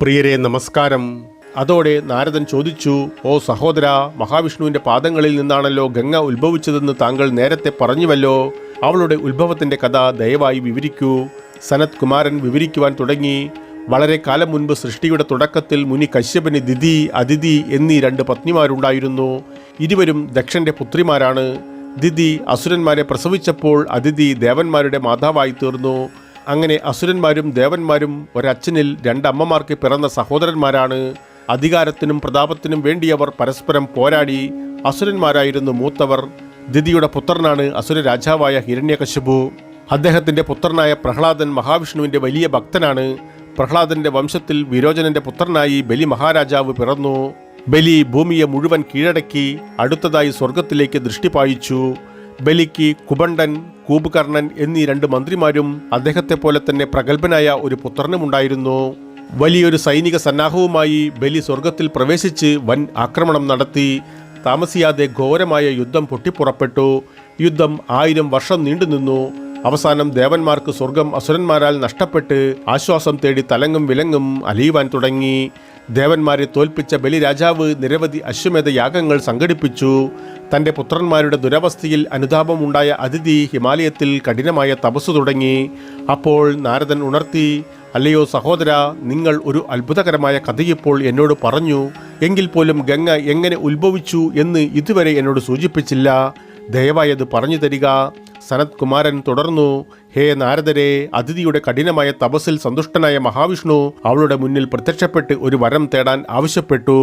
പ്രിയരെ നമസ്കാരം. അതോടെ നാരദൻ ചോദിച്ചു ഓ സഹോദര മഹാവിഷ്ണുവിന്റെ പാദങ്ങളിൽ നിന്നാണല്ലോ ഗംഗ ഉത്ഭവിച്ചതെന്ന് താങ്കൾ നേരത്തെ പറഞ്ഞുവല്ലോ. അവളുടെ ഉത്ഭവത്തിന്റെ കഥ ദയവായി വിവരിക്കൂ. സനത് കുമാരൻ വിവരിക്കുവാൻ തുടങ്ങി. വളരെ കാലം മുൻപ് സൃഷ്ടിയുടെ തുടക്കത്തിൽ മുനി കശ്യപന് ദിതി അതിഥി എന്നീ രണ്ട് പത്നിമാരുണ്ടായിരുന്നു. ഇരുവരും ദക്ഷന്റെ പുത്രിമാരാണ്. ദിതി അസുരന്മാരെ പ്രസവിച്ചപ്പോൾ അതിഥി ദേവന്മാരുടെ മാതാവായി തീർന്നു. അങ്ങനെ അസുരന്മാരും ദേവന്മാരും ഒരച്ഛനിൽ രണ്ടമ്മമാർക്ക് പിറന്ന സഹോദരന്മാരാണ്. അധികാരത്തിനും പ്രതാപത്തിനും വേണ്ടി അവർ പരസ്പരം പോരാടി അസുരന്മാരായിരുന്നു മൂത്തവർ. ദിതിയുടെ പുത്രനാണ് അസുര രാജാവായ ഹിരണ്യകശിപു. അദ്ദേഹത്തിന്റെ പുത്രനായ പ്രഹ്ലാദൻ മഹാവിഷ്ണുവിന്റെ വലിയ ഭക്തനാണ്. പ്രഹ്ലാദന്റെ വംശത്തിൽ വിരോചനന്റെ പുത്രനായി ബലി മഹാരാജാവ് പിറന്നു. ബലി ഭൂമിയെ മുഴുവൻ കീഴടക്കി അടുത്തതായി സ്വർഗത്തിലേക്ക് ദൃഷ്ടി പായിച്ചു. ബലിക്ക് കുബണ്ടൻ കൂബുകർണൻ എന്നീ രണ്ട് മന്ത്രിമാരും അദ്ദേഹത്തെ പോലെ തന്നെ പ്രഗത്ഭനായ ഒരു പുത്രനുമുണ്ടായിരുന്നു വലിയൊരു സൈനിക സന്നാഹവുമായി ബലി സ്വർഗത്തിൽ പ്രവേശിച്ച് വൻ ആക്രമണം നടത്തി. താമസിയാതെ ഘോരമായ യുദ്ധം പൊട്ടിപ്പുറപ്പെട്ടു. യുദ്ധം ആയിരം വർഷം നീണ്ടുനിന്നു അവസാനം ദേവന്മാർക്ക് സ്വർഗം അസുരന്മാരാൽ നഷ്ടപ്പെട്ട് ആശ്വാസം തേടി തലങ്ങും വിലങ്ങും അലിയുവാൻ തുടങ്ങി. ദേവന്മാരെ തോൽപ്പിച്ച ബലിരാജാവ് നിരവധി അശ്വമേധ യാഗങ്ങൾ സംഘടിപ്പിച്ചു. തന്റെ പുത്രന്മാരുടെ ദുരവസ്ഥയിൽ അനുതാപമുണ്ടായ അതിഥി ഹിമാലയത്തിൽ കഠിനമായ തപസ് തുടങ്ങി. അപ്പോൾ നാരദൻ ഉണർത്തി അല്ലയോ സഹോദര നിങ്ങൾ ഒരു അത്ഭുതകരമായ കഥയിപ്പോൾ എന്നോട് പറഞ്ഞു. എങ്കിൽ പോലും ഗംഗ എങ്ങനെ ഉത്ഭവിച്ചു എന്ന് ഇതുവരെ എന്നോട് സൂചിപ്പിച്ചില്ല. ദയവായി അത് പറഞ്ഞു തരിക. സനത് കുമാരൻ തുടർന്നു ഹേ നാരദരെ അതിഥിയുടെ കഠിനമായ തപസ്സിൽ സന്തുഷ്ടനായ മഹാവിഷ്ണു അവളുടെ മുന്നിൽ പ്രത്യക്ഷപ്പെട്ട് ഒരു വരം തേടാൻ ആവശ്യപ്പെട്ടു.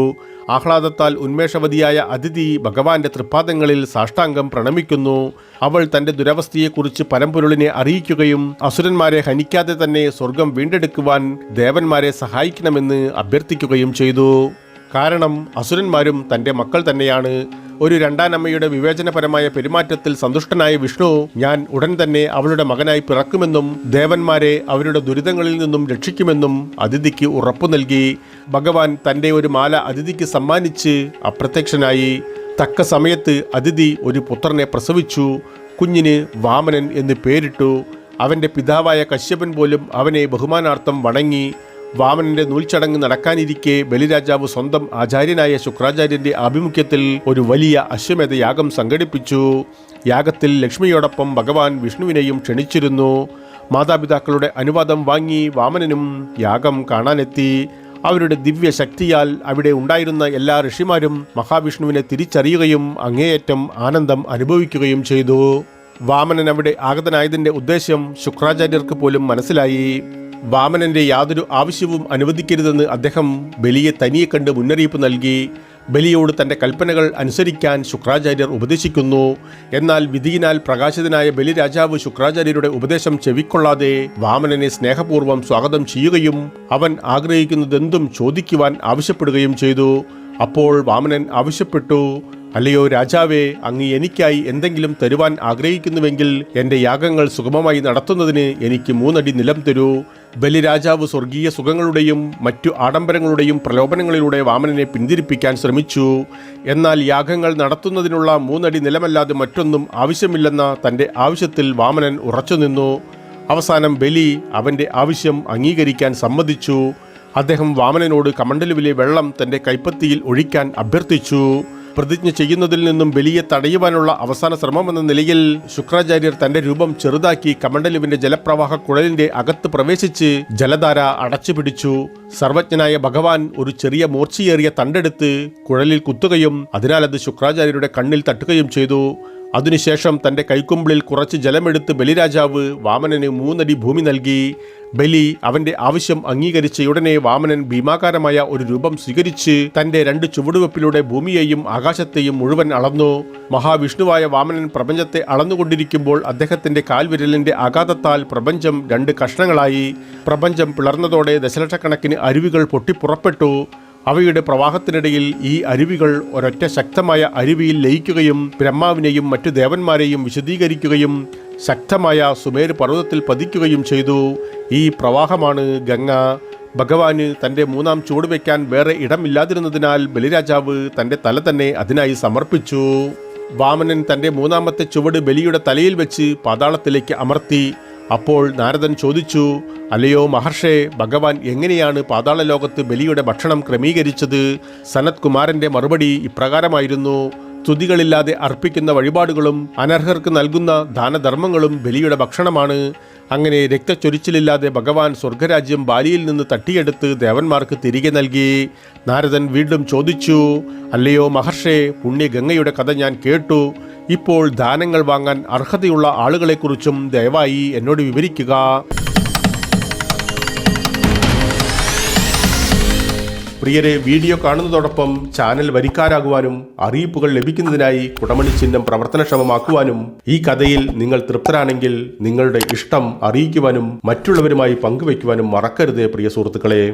ആഹ്ലാദത്താൽ ഉന്മേഷവതിയായ അതിഥി ഭഗവാന്റെ തൃപ്പാദങ്ങളിൽ സാഷ്ടാംഗം പ്രണമിക്കുന്നു. അവൾ തന്റെ ദുരവസ്ഥയെക്കുറിച്ച് പരമ്പൊരുളിനെ അറിയിക്കുകയും അസുരന്മാരെ ഹനിക്കാതെ തന്നെ സ്വർഗം വീണ്ടെടുക്കുവാൻ ദേവന്മാരെ സഹായിക്കണമെന്ന് അഭ്യർത്ഥിക്കുകയും ചെയ്തു. കാരണം അസുരന്മാരും തന്റെ മക്കൾ തന്നെയാണ്. ഒരു രണ്ടാനമ്മയുടെ വിവേചനപരമായ പെരുമാറ്റത്തിൽ സന്തുഷ്ടനായ വിഷ്ണു ഞാൻ ഉടൻ തന്നെ അവളുടെ മകനായി പിറക്കുമെന്നും ദേവന്മാരെ അവരുടെ ദുരിതങ്ങളിൽ നിന്നും രക്ഷിക്കുമെന്നും അതിഥിക്ക് ഉറപ്പു നൽകി. ഭഗവാൻ തന്റെ ഒരു മാല അതിഥിക്ക് സമ്മാനിച്ച് അപ്രത്യക്ഷനായി. തക്ക സമയത്ത് അതിഥി ഒരു പുത്രനെ പ്രസവിച്ചു. കുഞ്ഞിന് വാമനൻ എന്ന് പേരിട്ടു. അവന്റെ പിതാവായ കശ്യപൻ പോലും അവനെ ബഹുമാനാർത്ഥം വണങ്ങി. വാമനന്റെ നൂൽച്ചടങ്ങ് നടക്കാനിരിക്കെ ബലിരാജാവ് സ്വന്തം ആചാര്യനായ ശുക്രാചാര്യന്റെ ആഭിമുഖ്യത്തിൽ ഒരു വലിയ അശ്വമേധ യാഗം സംഘടിപ്പിച്ചു. യാഗത്തിൽ ലക്ഷ്മിയോടൊപ്പം ഭഗവാൻ വിഷ്ണുവിനെയും ക്ഷണിച്ചിരുന്നു. മാതാപിതാക്കളുടെ അനുവാദം വാങ്ങി വാമനനും യാഗം കാണാനെത്തി. അവരുടെ ദിവ്യ ശക്തിയാൽ അവിടെ ഉണ്ടായിരുന്ന എല്ലാ ഋഷിമാരും മഹാവിഷ്ണുവിനെ തിരിച്ചറിയുകയും അങ്ങേയറ്റം ആനന്ദം അനുഭവിക്കുകയും ചെയ്തു. വാമനൻ അവിടെ ആഗതനായതിന്റെ ഉദ്ദേശ്യം ശുക്രാചാര്യർക്ക് പോലും മനസ്സിലായി. വാമനന്റെ യാതൊരു ആവശ്യവും അനുവദിക്കരുതെന്ന് അദ്ദേഹം ബലിയെ തനിയെ കണ്ട് മുന്നറിയിപ്പ് നൽകി. ബലിയോട് തന്റെ കൽപ്പനകൾ അനുസരിക്കാൻ ശുക്രാചാര്യർ ഉപദേശിക്കുന്നു. എന്നാൽ വിധിയിനാൽ പ്രകാശിതനായ ബലിരാജാവ് ശുക്രാചാര്യരുടെ ഉപദേശം ചെവിക്കൊള്ളാതെ വാമനനെ സ്നേഹപൂർവം സ്വാഗതം ചെയ്യുകയും അവൻ ആഗ്രഹിക്കുന്നതെന്തും ചോദിക്കുവാൻ ആവശ്യപ്പെടുകയും ചെയ്തു. അപ്പോൾ വാമനൻ ആവശ്യപ്പെട്ടു അല്ലയോ രാജാവേ അങ്ങ് എനിക്കായി എന്തെങ്കിലും തരുവാൻ ആഗ്രഹിക്കുന്നുവെങ്കിൽ എന്റെ യാഗങ്ങൾ സുഗമമായി നടത്തുന്നതിന് എനിക്ക് മൂന്നടി നിലം തരൂ. ബലിരാജാവ് സ്വർഗീയ സുഖങ്ങളുടെയും മറ്റു ആഡംബരങ്ങളുടെയും പ്രലോഭനങ്ങളിലൂടെ വാമനനെ പിന്തിരിപ്പിക്കാൻ ശ്രമിച്ചു. എന്നാൽ യാഗങ്ങൾ നടത്തുന്നതിനുള്ള മൂന്നടി നിലമല്ലാതെ മറ്റൊന്നും ആവശ്യമില്ലെന്ന തന്റെ ആവശ്യത്തിൽ വാമനൻ ഉറച്ചുനിന്നു. അവസാനം ബലി അവന്റെ ആവശ്യം അംഗീകരിക്കാൻ സമ്മതിച്ചു. അദ്ദേഹം വാമനനോട് കമണ്ടലുവിലെ വെള്ളം തന്റെ കൈപ്പത്തിയിൽ ഒഴിക്കാൻ അഭ്യർത്ഥിച്ചു. പ്രതിജ്ഞ ചെയ്യുന്നതിൽ നിന്നും ബലിയെ തടയുവാനുള്ള അവസാന ശ്രമമെന്ന നിലയിൽ ശുക്രാചാര്യർ തന്റെ രൂപം ചെറുതാക്കി കമണ്ടലുവിന്റെ ജലപ്രവാഹ കുഴലിന്റെ അകത്ത് പ്രവേശിച്ച് ജലധാര അടച്ചുപിടിച്ചു. സർവജ്ഞനായ ഭഗവാൻ ഒരു ചെറിയ മൂർച്ചയേറിയ തണ്ടെടുത്ത് കുഴലിൽ കുത്തുകയും അതിനാൽ അത് ശുക്രാചാര്യരുടെ കണ്ണിൽ തട്ടുകയും ചെയ്തു. അതിനുശേഷം തന്റെ കൈക്കുമ്പിളിൽ കുറച്ച് ജലമെടുത്ത് ബലിരാജാവ് വാമനന് മൂന്നടി ഭൂമി നൽകി. ബലി അവന്റെ ആവശ്യം അംഗീകരിച്ച വാമനൻ ഭീമാകാരമായ ഒരു രൂപം സ്വീകരിച്ച് തന്റെ രണ്ട് ചുവടുവെപ്പിലൂടെ ഭൂമിയെയും ആകാശത്തെയും മുഴുവൻ അളന്നു. മഹാവിഷ്ണുവായ വാമനൻ പ്രപഞ്ചത്തെ അളന്നുകൊണ്ടിരിക്കുമ്പോൾ അദ്ദേഹത്തിന്റെ കാൽവിരലിന്റെ ആഘാതത്താൽ പ്രപഞ്ചം രണ്ട് കഷ്ണങ്ങളായി. പ്രപഞ്ചം പിളർന്നതോടെ ദശലക്ഷക്കണക്കിന് അരുവികൾ പൊട്ടിപ്പുറപ്പെട്ടു. അവയുടെ പ്രവാഹത്തിനിടയിൽ ഈ അരുവികൾ ഒരൊറ്റ ശക്തമായ അരുവിയിൽ ലയിക്കുകയും ബ്രഹ്മാവിനെയും മറ്റു ദേവന്മാരെയും വിശദീകരിക്കുകയും ശക്തമായ സുമേർ പർവതത്തിൽ പതിക്കുകയും ചെയ്തു. ഈ പ്രവാഹമാണ് ഗംഗ. ഭഗവാന് തന്റെ മൂന്നാം ചൂട് വയ്ക്കാൻ വേറെ ഇടമില്ലാതിരുന്നതിനാൽ ബലിരാജാവ് തന്റെ തല തന്നെ അതിനായി സമർപ്പിച്ചു. വാമനൻ തന്റെ മൂന്നാമത്തെ ചുവട് ബലിയുടെ തലയിൽ വെച്ച് പാതാളത്തിലേക്ക് അമർത്തി അപ്പോൾ നാരദൻ ചോദിച്ചു അല്ലയോ മഹർഷേ ഭഗവാൻ എങ്ങനെയാണ് പാതാള ലോകത്ത് ബലിയുടെ ഭക്ഷണം ക്രമീകരിച്ചത്? സനത് കുമാരന്റെ മറുപടി ഇപ്രകാരമായിരുന്നു സ്തുതികളില്ലാതെ അർപ്പിക്കുന്ന വഴിപാടുകളും അനർഹർക്ക് നൽകുന്ന ദാനധർമ്മങ്ങളും ബലിയുടെ ഭക്ഷണമാണ്. അങ്ങനെ രക്തച്ചൊരിച്ചിലില്ലാതെ ഭഗവാൻ സ്വർഗരാജ്യം ബാലിയിൽ നിന്ന് തട്ടിയെടുത്ത് ദേവന്മാർക്ക് തിരികെ നൽകി. നാരദൻ വീണ്ടും ചോദിച്ചു അല്ലയോ മഹർഷേ പുണ്യഗംഗയുടെ കഥ ഞാൻ കേട്ടു. ഇപ്പോൾ ദാനങ്ങൾ വാങ്ങാൻ അർഹതയുള്ള ആളുകളെക്കുറിച്ചും ദയവായി എന്നോട് വിവരിക്കുക. പ്രിയരെ വീഡിയോ കാണുന്നതോടൊപ്പം ചാനൽ വരിക്കാരാകുവാനും അറിയിപ്പുകൾ ലഭിക്കുന്നതിനായി കുടമണി ചിഹ്നം പ്രവർത്തനക്ഷമമാക്കുവാനും ഈ കഥയിൽ നിങ്ങൾ തൃപ്തരാണെങ്കിൽ നിങ്ങളുടെ ഇഷ്ടം അറിയിക്കുവാനും മറ്റുള്ളവരുമായി പങ്കുവയ്ക്കുവാനും മറക്കരുത് പ്രിയ സുഹൃത്തുക്കളെ.